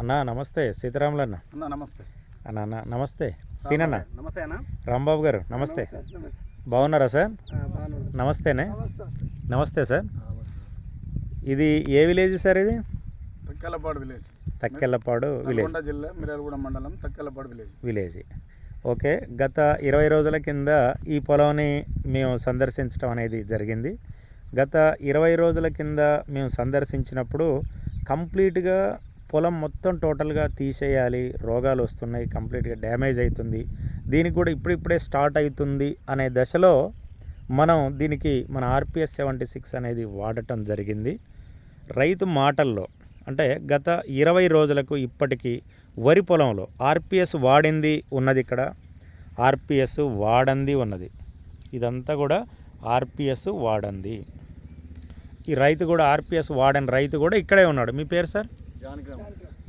అన్నా నమస్తే. సీతారాములన్న. అన్న నమస్తే. అన్న అన్న నమస్తే. సీనన్న. నమస్తే అన్న. రాంబాబు గారు నమస్తే. బాగున్నారా సార్? నమస్తేనే. నమస్తే సార్. ఇది ఏ విలేజ్ సార్ ఇది? తక్కెలపాడు విలేజ్. తక్కెళ్ళపాడు విలేజ్. జిల్లా మిర్యాలగూడ మండలం తక్కెలపాడు విలేజ్. విలేజ్. ఓకే గత ఇరవై రోజుల కింద ఈ పొలంని మేము సందర్శించడం అనేది జరిగింది. గత ఇరవై రోజుల కింద మేము సందర్శించినప్పుడు కంప్లీట్గా పొలం మొత్తం టోటల్గా తీసేయాలి. రోగాలు వస్తున్నాయి. కంప్లీట్గా డ్యామేజ్ అవుతుంది దీనికి కూడా ఇప్పుడిప్పుడే స్టార్ట్ అవుతుంది అనే దశలో మనం దీనికి మన ఆర్పిఎస్ సెవెంటీ సిక్స్ అనేది వాడటం జరిగింది. రైతు మాటల్లో అంటే గత ఇరవై రోజులకు ఇప్పటికీ వరి పొలంలో ఆర్పిఎస్ వాడింది ఉన్నది ఇక్కడ. ఆర్పిఎస్ వాడంది ఉన్నది. ఇదంతా కూడా ఆర్పిఎస్ వాడంది. ఈ రైతు కూడా ఆర్పిఎస్ వాడని రైతు కూడా ఇక్కడే ఉన్నాడు. మీ పేరు సార్?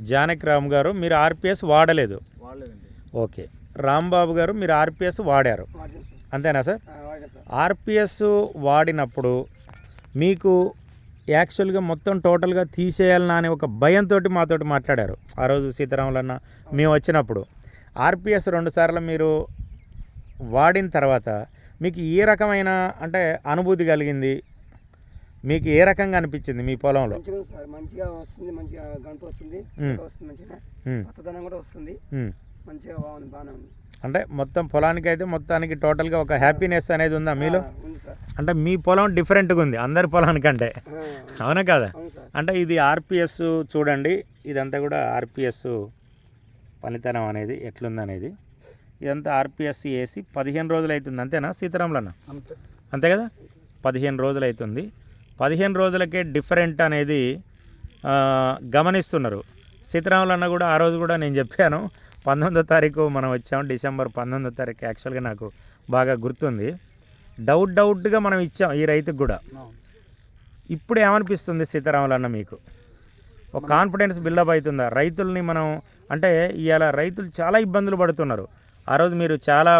జానకి రామ్ గారు మీరు ఆర్పిఎస్ వాడలేదు. ఓకే. రాంబాబు గారు మీరు ఆర్పిఎస్ వాడారు. అంతేనా సార్? ఆర్పిఎస్ వాడినప్పుడు మీకు యాక్చువల్గా మొత్తం టోటల్గా తీసేయాలన్నా అనే ఒక భయంతో మాతోటి మాట్లాడారు. ఆ రోజు సీతారాములన్న మేము వచ్చినప్పుడు. ఆర్పిఎస్ రెండుసార్లు మీరు వాడిన తర్వాత మీకు ఏ రకమైన అంటే అనుభూతి కలిగింది? మీకు ఏ రకంగా అనిపించింది మీ పొలంలో? మంచిగా వస్తుంది మంచిగా గంట వస్తుంది మంచిగా. పచ్చదనం కూడా వస్తుంది. మంచిగా బాగుంది బాగానే ఉంది. అంటే మొత్తం పొలానికి అయితే మొత్తానికి టోటల్గా ఒక హ్యాపీనెస్ అనేది ఉందా మీలో? అంటే మీ పొలం డిఫరెంట్గా ఉంది అందరి పొలానికంటే. అవునా కదా? అంటే ఇది ఆర్పిఎస్ చూడండి ఇదంతా కూడా ఆర్పిఎస్ పనితనం అనేది ఎట్లుందనేది ఇదంతా ఆర్పిఎస్ వేసి పదిహేను రోజులు అవుతుంది అంతేనా సీతారాములన్న? అంతే కదా? పదిహేను రోజులు అవుతుంది. పదిహేను రోజులకే డిఫరెంట్ అనేది గమనిస్తున్నారు. సీతారాములన్న కూడా ఆ రోజు కూడా నేను చెప్పాను పంతొమ్మిదో తారీఖు మనం వచ్చాం డిసెంబర్ పంతొమ్మిదో తారీఖు యాక్చువల్గా నాకు బాగా గుర్తుంది. డౌట్ డౌట్గా మనం ఇచ్చాం ఈ రైతుకు కూడా. ఇప్పుడు ఏమనిపిస్తుంది సీతారాములన్న మీకు? ఒక కాన్ఫిడెన్స్ బిల్డప్ అవుతుందా? రైతుల్ని మనం అంటే ఇవాళ రైతులు చాలా ఇబ్బందులు పడుతున్నారు. ఆ రోజు మీరు చాలా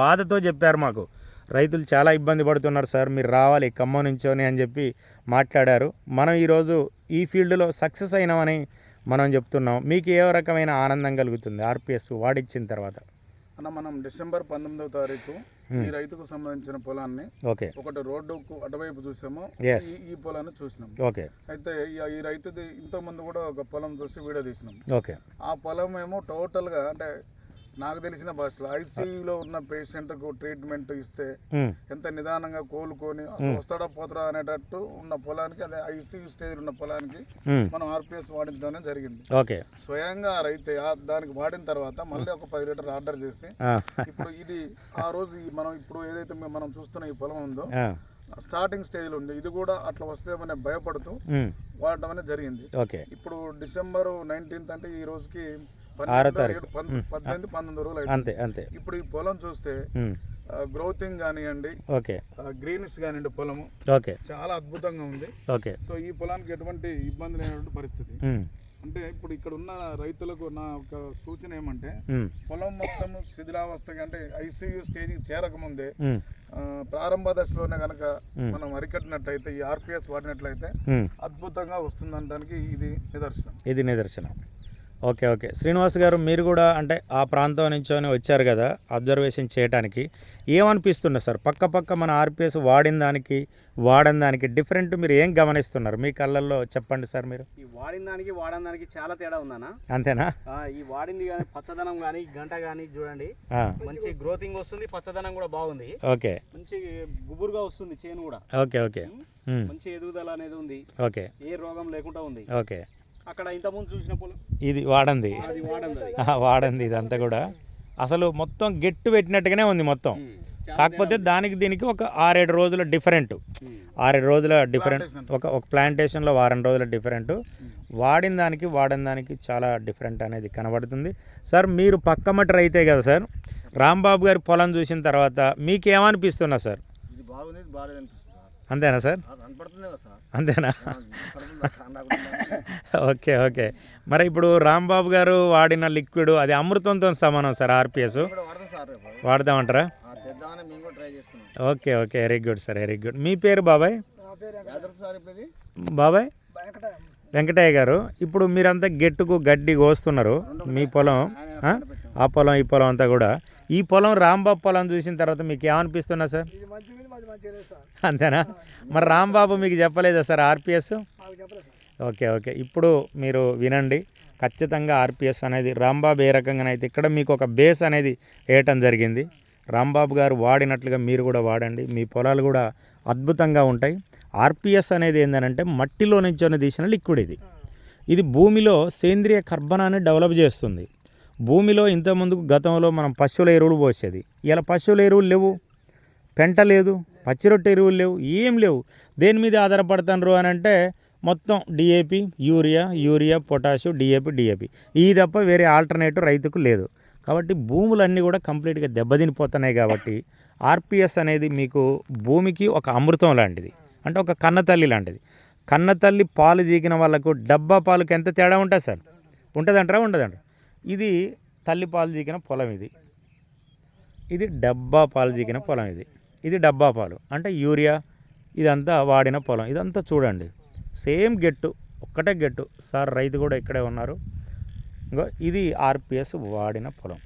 బాధతో చెప్పారు మాకు. రైతులు చాలా ఇబ్బంది పడుతున్నారు సార్ మీరు రావాలి ఖమ్మం నుంచోని అని చెప్పి మాట్లాడారు. మనం ఈరోజు ఈ ఫీల్డ్లో సక్సెస్ అయినామని మనం చెప్తున్నాం. మీకు ఏ రకమైన ఆనందం కలుగుతుంది ఆర్పిఎస్ వాడిచ్చిన తర్వాత? అన్న మనం డిసెంబర్ పంతొమ్మిదవ తారీఖు ఈ రైతుకు సంబంధించిన పొలాన్ని ఓకే. ఒకటి రోడ్డుకు అటువైపు చూసాము. ఈ- పొలాన్ని చూసినాం. ఓకే. అయితే ఈ- రైతుది ఇంతకు ముందు కూడా ఒక పొలం చూసి వీడియో తీసినాం. ఓకే. ఆ పొలం ఏమో టోటల్గా అంటే నాకు తెలిసిన భాషలో ఐసీయూలో ఉన్న పేషెంట్కు ట్రీట్మెంట్ ఇస్తే ఎంత నిదానంగా కోలుకొని వస్తాడా పోతాడా అనేటట్టు ఉన్న పొలానికి అదే ఐసీయూ స్టేజ్ ఉన్న పొలానికి మనం ఆర్పిఎస్ వాడించడం జరిగింది. ఓకే. స్వయంగా రైతు దానికి వాడిన తర్వాత మళ్ళీ ఒక పది లీటర్ ఆర్డర్ చేసి ఇప్పుడు ఇది ఆ రోజు మనం ఇప్పుడు ఏదైతే మనం చూస్తున్న ఈ పొలం ఉందో స్టార్టింగ్ స్టేజ్లో ఉంది ఇది కూడా అట్లా వస్తేమనే భయపడుతూ వాడటం అనేది జరిగింది. ఓకే. ఇప్పుడు డిసెంబర్ నైన్టీన్త్ అంటే ఈ రోజుకి ఆరో తారీఖు. పద్దెనిమిది పంతొమ్మిది రోజులు అంతే అంతే. ఇప్పుడు ఈ పొలం చూస్తే గ్రోతింగ్ కానివ్వండి ఓకే. గ్రీనిష్ కానివ్వండి పొలము ఓకే. చాలా అద్భుతంగా ఉంది. ఓకే. సో ఈ పొలానికి ఎటువంటి ఇబ్బంది లేనటువంటి పరిస్థితి. అంటే ఇప్పుడు ఇక్కడ ఉన్న రైతులకు నా ఒక సూచన ఏమంటే పొలం మొత్తం శిథిలావస్థకి అంటే ఐసీయూ స్టేజ్కి చేరకముందే ప్రారంభ దశలోనే కనుక. మనం అరికట్టినట్లయితే ఈ ఆర్పిఎస్ వాడినట్లయితే. అద్భుతంగా వస్తుందనడానికి ఇది నిదర్శనం. ఇది నిదర్శనం. Okay okay. శ్రీనివాస్ గారు మీరు కూడా అంటే ఆ ప్రాంతం నుంచోని వచ్చారు కదా అబ్జర్వేషన్ చేయడానికి ఏమనిపిస్తుంది సార్? పక్క పక్క మన ఆర్పిఎస్ వాడిన దానికి వాడని దానికి డిఫరెంట్ మీరు ఏం గమనిస్తున్నారు? మీ కళ్ళల్లో చెప్పండి సార్ మీరు. ఈ వాడిన దానికి వాడని దానికి చాలా తేడా ఉందన్న. అంతేనా? ఈ వాడింది కానీ పచ్చదనం కానీ గంట కానీ చూడండి. మంచి గ్రోతింగ్ వస్తుంది పచ్చదనం కూడా బాగుంది. ఓకే. మంచి గుబురుగా వస్తుంది చేను కూడా. Okay okay. మంచి ఎదుగుదల అనేది ఉంది. ఓకే. ఏ రోగం లేకుండా ఉంది. ఓకే. అక్కడ ఇంతకుముందు చూసిన పొలం. ఇది వాడంది. అది వాడంది అది. ఆ, వాడంది ఇదంతా కూడా. అసలు మొత్తం గెట్టు పెట్టినట్టుగానే ఉంది మొత్తం. కాకపోతే దానికి దీనికి ఒక ఆరేడు రోజుల డిఫరెంట్. ఆరేడు రోజుల డిఫరెంట్. ఒక ఒక ప్లాంటేషన్లో వారం రోజుల డిఫరెంట్. వాడిన దానికి వాడిన దానికి చాలా డిఫరెంట్ అనేది కనబడుతుంది. సార్ మీరు పక్కమటి రైతే కదా సార్ రాంబాబు గారి పొలం చూసిన తర్వాత మీకేమనిపిస్తున్నా సార్? అంతేనా సార్? అంతేనా? Okay okay. మరి ఇప్పుడు రాంబాబు గారు వాడిన లిక్విడ్ అది అమృతంతో సమానం sir RPS. వాడదామంటారా okay okay. Very good sir very good మీ పేరు బాబాయ్? బాబాయ్? వెంకట. వెంకటయ్య గారు ఇప్పుడు మీరంతా గెట్టుకు గడ్డి కోస్తున్నారు. మీ పొలం? ఆ పొలం ఈ పొలం అంతా కూడా. ఈ పొలం రాంబాబు పొలం చూసిన తర్వాత మీకు ఏమనిపిస్తున్నా సార్? అంతేనా? మరి రాంబాబు మీకు చెప్పలేదా సార్ ఆర్పిఎస్? Okay okay. ఇప్పుడు మీరు వినండి. ఖచ్చితంగా ఆర్పిఎస్ అనేది రాంబాబు ఏ రకంగానైతే ఇక్కడ మీకు ఒక బేస్ అనేది వేయటం జరిగింది. రాంబాబు గారు వాడినట్లుగా మీరు కూడా వాడండి. మీ పొలాలు కూడా అద్భుతంగా ఉంటాయి. ఆర్పిఎస్ అనేది ఏంటంటే మట్టిలో నుంచి తీసిన లిక్విడ్ ఇది. ఇది భూమిలో సేంద్రియ కర్బనాన్ని డెవలప్ చేస్తుంది. భూమిలో ఇంతకుముందు గతంలో మనం పశువుల ఎరువులు పోసేది. ఇలా పశువుల ఎరువులు లేవు. పెంట లేదు. పచ్చిరొట్టె ఎరువులు లేవు. ఏం లేవు. దేని మీద ఆధారపడతాను అని అంటే మొత్తం DAP urea urea potash DAP DAP ఈ తప్ప వేరే ఆల్టర్నేటివ్ రైతుకు లేదు. కాబట్టి భూములన్నీ కూడా కంప్లీట్గా దెబ్బతినిపోతున్నాయి కాబట్టి ఆర్పిఎస్ అనేది మీకు భూమికి ఒక అమృతం లాంటిది. అంటే ఒక కన్నతల్లి లాంటిది. కన్నతల్లి పాలు జీకిన వాళ్ళకు డబ్బా పాలకు ఎంత తేడా ఉంటుంది సార్? ఉంటుందంటారా? ఉండదంటారా? ఇది తల్లి పాలు జీకిన పొలం ఇది. ఇది డబ్బా పాలు జీకిన పొలం ఇది. ఇది డబ్బా పాలు. అంటే యూరియా ఇదంతా వాడిన పొలం. ఇదంతా చూడండి. సేమ్ గెట్టు ఒక్కటే గెట్టు. సార్ రైతు కూడా ఇక్కడే ఉన్నారు. ఇంకో ఇది ఆర్పిఎస్ వాడిన పొలం.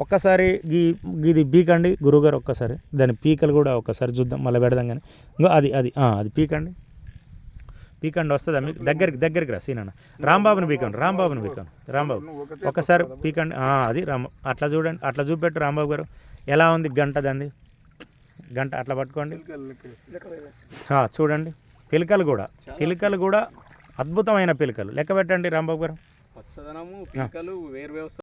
ఒక్కసారి గీ ఇది పీకండి. గురుగారు ఒక్కసారి. దాని పీకలు కూడా ఒక్కసారి చూద్దాం. మళ్ళీ పెడదాం కానీ. ఇంకో అది అది అది పీకండి. పీకండి వస్తుందా? మీకు దగ్గరికి దగ్గరికి రా సీనన్న. రాంబాబుని పీకండి రాంబాబుని పీకండి. రాంబాబు. ఒకసారి. పీకండి అది రామ అట్లా చూడండి అట్లా చూపెట్టు రాంబాబు గారు. ఎలా ఉంది గంట దాన్ని? గంట అట్లా పట్టుకోండి. చూడండి. పిలకలు కూడా పిలకలు కూడా అద్భుతమైన పిలకలు. లెక్క పెట్టండి రాంబాబు గారు. పచ్చదనము పిక్కలు వేరు వ్యవస్థ